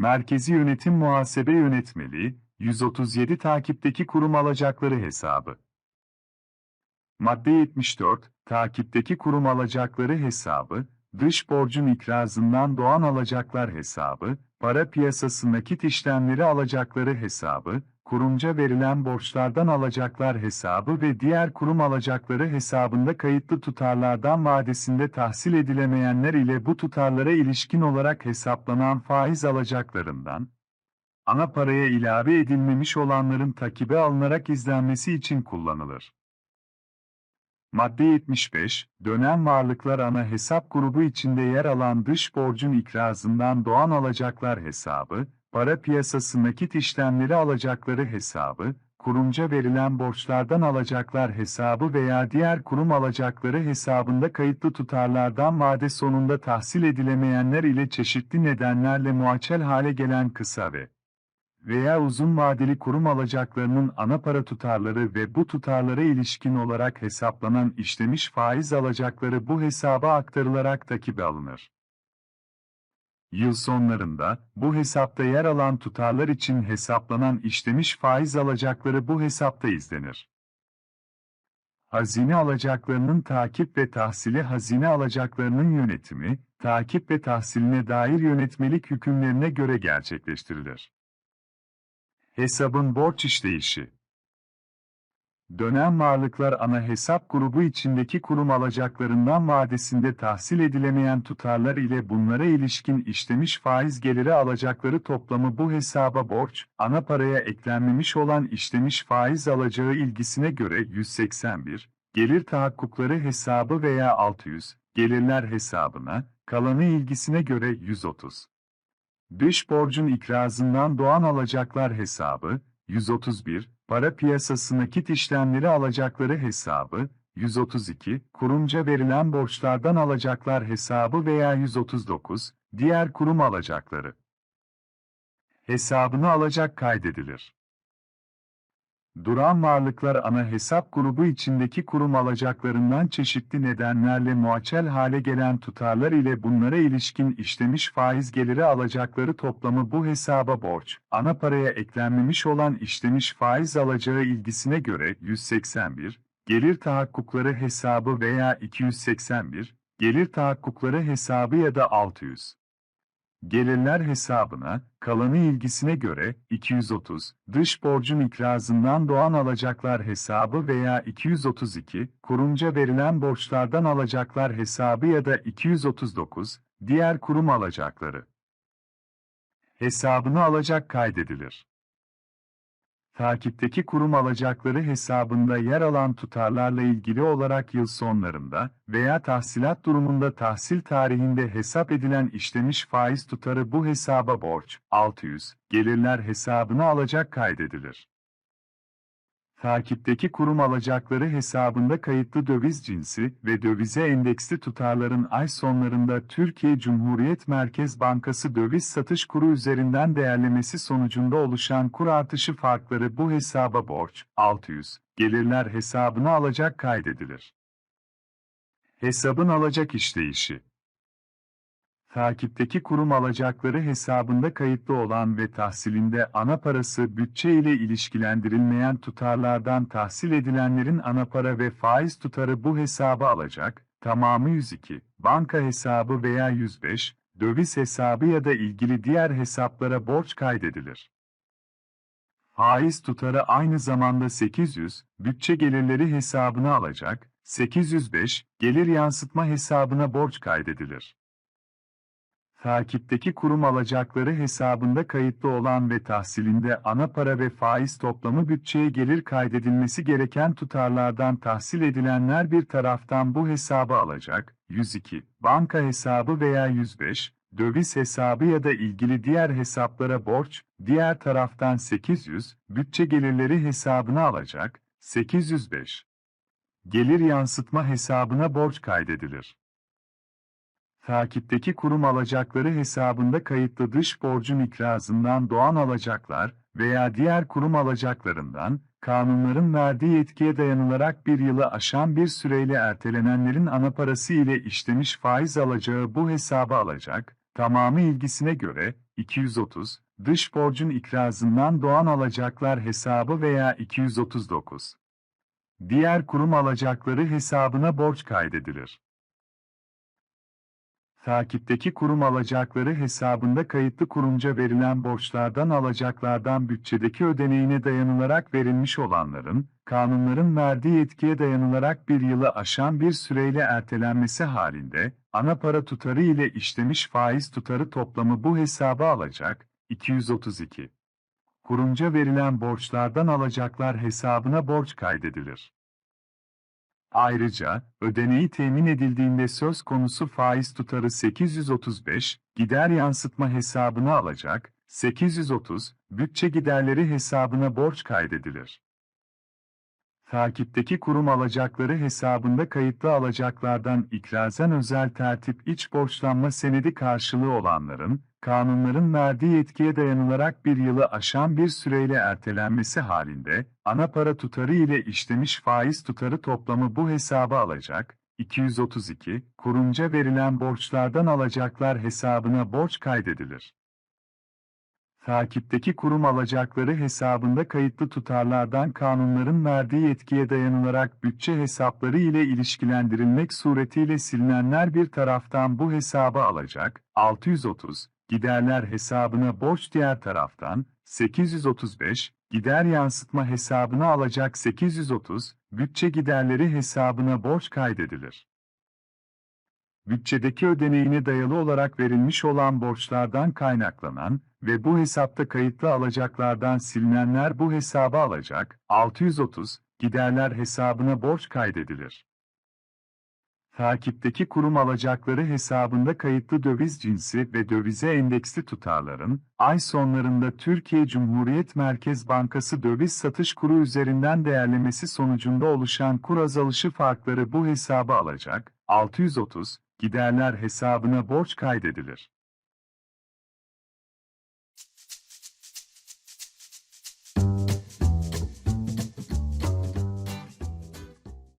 Merkezi Yönetim Muhasebe Yönetmeliği, 137 takipteki kurum alacakları hesabı. Madde 74, takipteki kurum alacakları hesabı, dış borcun ikrazından doğan alacaklar hesabı, para piyasası nakit işlemleri alacakları hesabı, kurumca verilen borçlardan alacaklar hesabı ve diğer kurum alacakları hesabında kayıtlı tutarlardan vadesinde tahsil edilemeyenler ile bu tutarlara ilişkin olarak hesaplanan faiz alacaklarından, ana paraya ilave edilmemiş olanların takibe alınarak izlenmesi için kullanılır. Madde 75, dönem varlıklar ana hesap grubu içinde yer alan dış borcun ikrazından doğan alacaklar hesabı, para piyasası nakit işlemleri alacakları hesabı, kurumca verilen borçlardan alacaklar hesabı veya diğer kurum alacakları hesabında kayıtlı tutarlardan vade sonunda tahsil edilemeyenler ile çeşitli nedenlerle muaçel hale gelen kısa ve veya uzun vadeli kurum alacaklarının ana para tutarları ve bu tutarlara ilişkin olarak hesaplanan işlemiş faiz alacakları bu hesaba aktarılarak takibe alınır. Yıl sonlarında, bu hesapta yer alan tutarlar için hesaplanan işlemiş faiz alacakları bu hesapta izlenir. Hazine alacaklarının takip ve tahsili hazine alacaklarının yönetimi, takip ve tahsiline dair yönetmelik hükümlerine göre gerçekleştirilir. Hesabın borç işleyişi Dönem varlıklar ana hesap grubu içindeki kurum alacaklarından vadesinde tahsil edilemeyen tutarlar ile bunlara ilişkin işlemiş faiz geliri alacakları toplamı bu hesaba borç, ana paraya eklenmemiş olan işlemiş faiz alacağı ilgisine göre 181, gelir tahakkukları hesabı veya 600, gelirler hesabına, kalanı ilgisine göre 130. Dış borcun ikrazından doğan alacaklar hesabı, 131, para piyasası nakit işlemleri alacakları hesabı, 132, kurumca verilen borçlardan alacaklar hesabı veya 139, diğer kurum alacakları. Hesabını alacak kaydedilir. Duran varlıklar ana hesap grubu içindeki kurum alacaklarından çeşitli nedenlerle muaçel hale gelen tutarlar ile bunlara ilişkin işlemiş faiz geliri alacakları toplamı bu hesaba borç, ana paraya eklenmemiş olan işlemiş faiz alacağı ilgisine göre 181, gelir tahakkukları hesabı veya 281, gelir tahakkukları hesabı ya da 600. Gelirler hesabına, kalanı ilgisine göre 230, dış borcun ikrazından doğan alacaklar hesabı veya 232, kurumca verilen borçlardan alacaklar hesabı ya da 239, diğer kurum alacakları. Hesabını alacak kaydedilir. Takipteki kurum alacakları hesabında yer alan tutarlarla ilgili olarak yıl sonlarında veya tahsilat durumunda tahsil tarihinde hesap edilen işlemiş faiz tutarı bu hesaba borç, 600, gelirler hesabına alacak kaydedilir. Takipteki kurum alacakları hesabında kayıtlı döviz cinsi ve dövize endeksli tutarların ay sonlarında Türkiye Cumhuriyet Merkez Bankası döviz satış kuru üzerinden değerlemesi sonucunda oluşan kur artışı farkları bu hesaba borç, 600, gelirler hesabına alacak kaydedilir. Hesabın alacak işleyişi takipteki kurum alacakları hesabında kayıtlı olan ve tahsilinde ana parası bütçe ile ilişkilendirilmeyen tutarlardan tahsil edilenlerin ana para ve faiz tutarı bu hesaba alacak, tamamı 102, banka hesabı veya 105, döviz hesabı ya da ilgili diğer hesaplara borç kaydedilir. Faiz tutarı aynı zamanda 800, bütçe gelirleri hesabına alacak, 805, gelir yansıtma hesabına borç kaydedilir takipteki kurum alacakları hesabında kayıtlı olan ve tahsilinde ana para ve faiz toplamı bütçeye gelir kaydedilmesi gereken tutarlardan tahsil edilenler bir taraftan bu hesabı alacak, 102, banka hesabı veya 105, döviz hesabı ya da ilgili diğer hesaplara borç, diğer taraftan 800, bütçe gelirleri hesabına alacak, 805. Gelir yansıtma hesabına borç kaydedilir takipteki kurum alacakları hesabında kayıtlı dış borcun ikrazından doğan alacaklar veya diğer kurum alacaklarından, kanunların verdiği yetkiye dayanılarak bir yılı aşan bir süreyle ertelenenlerin ana parası ile işlemiş faiz alacağı bu hesaba alacak, tamamı ilgisine göre 230, dış borcun ikrazından doğan alacaklar hesabı veya 239. Diğer kurum alacakları hesabına borç kaydedilir. Takipteki kurum alacakları hesabında kayıtlı kurumca verilen borçlardan alacaklardan bütçedeki ödeneğine dayanılarak verilmiş olanların, kanunların verdiği yetkiye dayanılarak bir yılı aşan bir süreyle ertelenmesi halinde, ana para tutarı ile işlemiş faiz tutarı toplamı bu hesaba alacak, 232. Kurumca verilen borçlardan alacaklar hesabına borç kaydedilir. Ayrıca, ödeneği temin edildiğinde söz konusu faiz tutarı 835, gider yansıtma hesabına alacak, 830, bütçe giderleri hesabına borç kaydedilir. Takipteki kurum alacakları hesabında kayıtlı alacaklardan ikrazen özel tertip iç borçlanma senedi karşılığı olanların, kanunların verdiği yetkiye dayanılarak bir yılı aşan bir süreyle ertelenmesi halinde, ana para tutarı ile işlemiş faiz tutarı toplamı bu hesaba alacak, 232, kurumca verilen borçlardan alacaklar hesabına borç kaydedilir. Takipteki kurum alacakları hesabında kayıtlı tutarlardan kanunların verdiği yetkiye dayanılarak bütçe hesapları ile ilişkilendirilmek suretiyle silinenler bir taraftan bu hesaba alacak, 630, giderler hesabına borç diğer taraftan, 835, gider yansıtma hesabına alacak 830, bütçe giderleri hesabına borç kaydedilir. Bütçedeki ödeneğine dayalı olarak verilmiş olan borçlardan kaynaklanan ve bu hesapta kayıtlı alacaklardan silinenler bu hesaba alacak, 630, giderler hesabına borç kaydedilir. Takipteki kurum alacakları hesabında kayıtlı döviz cinsi ve dövize endeksli tutarların, ay sonlarında Türkiye Cumhuriyet Merkez Bankası döviz satış kuru üzerinden değerlemesi sonucunda oluşan kur azalışı farkları bu hesaba alacak, 630, giderler hesabına borç kaydedilir.